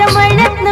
तुमच्या म्हणण्यात